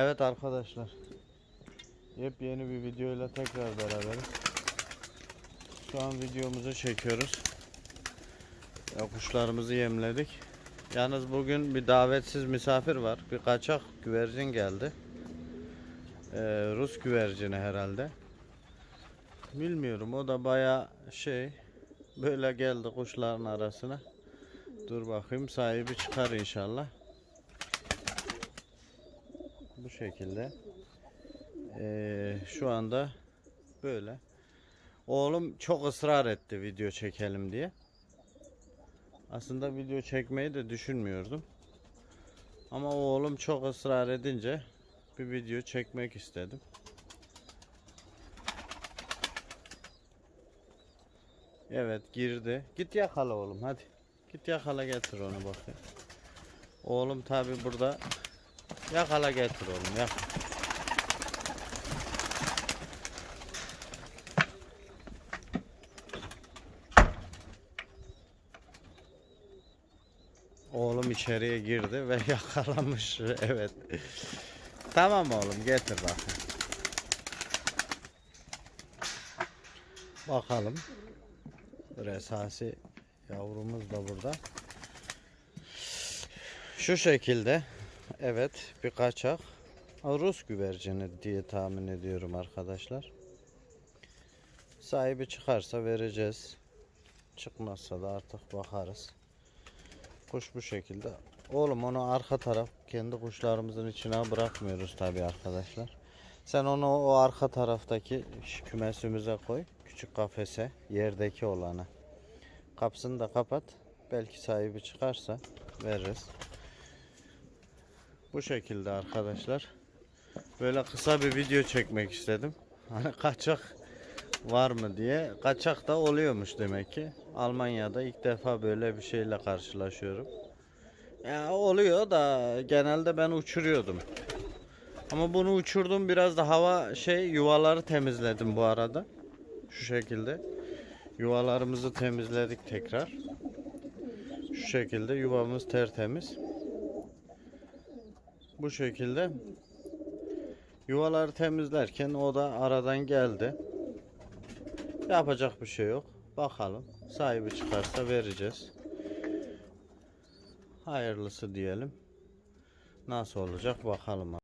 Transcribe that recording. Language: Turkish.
Evet arkadaşlar. Yepyeni bir videoyla tekrar beraberiz. Şu an videomuzu çekiyoruz. Ya kuşlarımızı yemledik. Yalnız bugün bir davetsiz misafir var. Bir kaçak güvercin geldi. Ee, Rus güvercini herhalde. Bilmiyorum o da baya şey böyle geldi kuşların arasına. Dur bakayım sahibi çıkar inşallah. Bu şekilde. Ee, şu anda böyle. Oğlum çok ısrar etti video çekelim diye. Aslında video çekmeyi de düşünmüyordum. Ama oğlum çok ısrar edince bir video çekmek istedim. Evet girdi. Git yakala oğlum hadi. Git yakala getir onu bakayım. Oğlum tabi burada yakala getir oğlum yak. Oğlum içeriye girdi ve yakalamış. Evet. Tamam oğlum getir bakayım. Bakalım. Resasi yavrumuz da burada. Şu şekilde. Evet bir kaçak. Rus güvercini diye tahmin ediyorum arkadaşlar. Sahibi çıkarsa vereceğiz. Çıkmazsa da artık bakarız. Kuş bu şekilde. Oğlum onu arka taraf kendi kuşlarımızın içine bırakmıyoruz tabi arkadaşlar. Sen onu o arka taraftaki kümesimize koy. Küçük kafese yerdeki olanı. Kapısını da kapat. Belki sahibi çıkarsa veririz. Bu şekilde arkadaşlar. Böyle kısa bir video çekmek istedim. Hani kaçak var mı diye. Kaçak da oluyormuş demek ki. Almanya'da ilk defa böyle bir şeyle karşılaşıyorum. Ya oluyor da genelde ben uçuruyordum. Ama bunu uçurdum biraz da hava şey yuvaları temizledim bu arada. Şu şekilde. Yuvalarımızı temizledik tekrar. Şu şekilde yuvamız tertemiz. Bu şekilde yuvaları temizlerken o da aradan geldi. Yapacak bir şey yok. Bakalım. Sahibi çıkarsa vereceğiz. Hayırlısı diyelim. Nasıl olacak bakalım.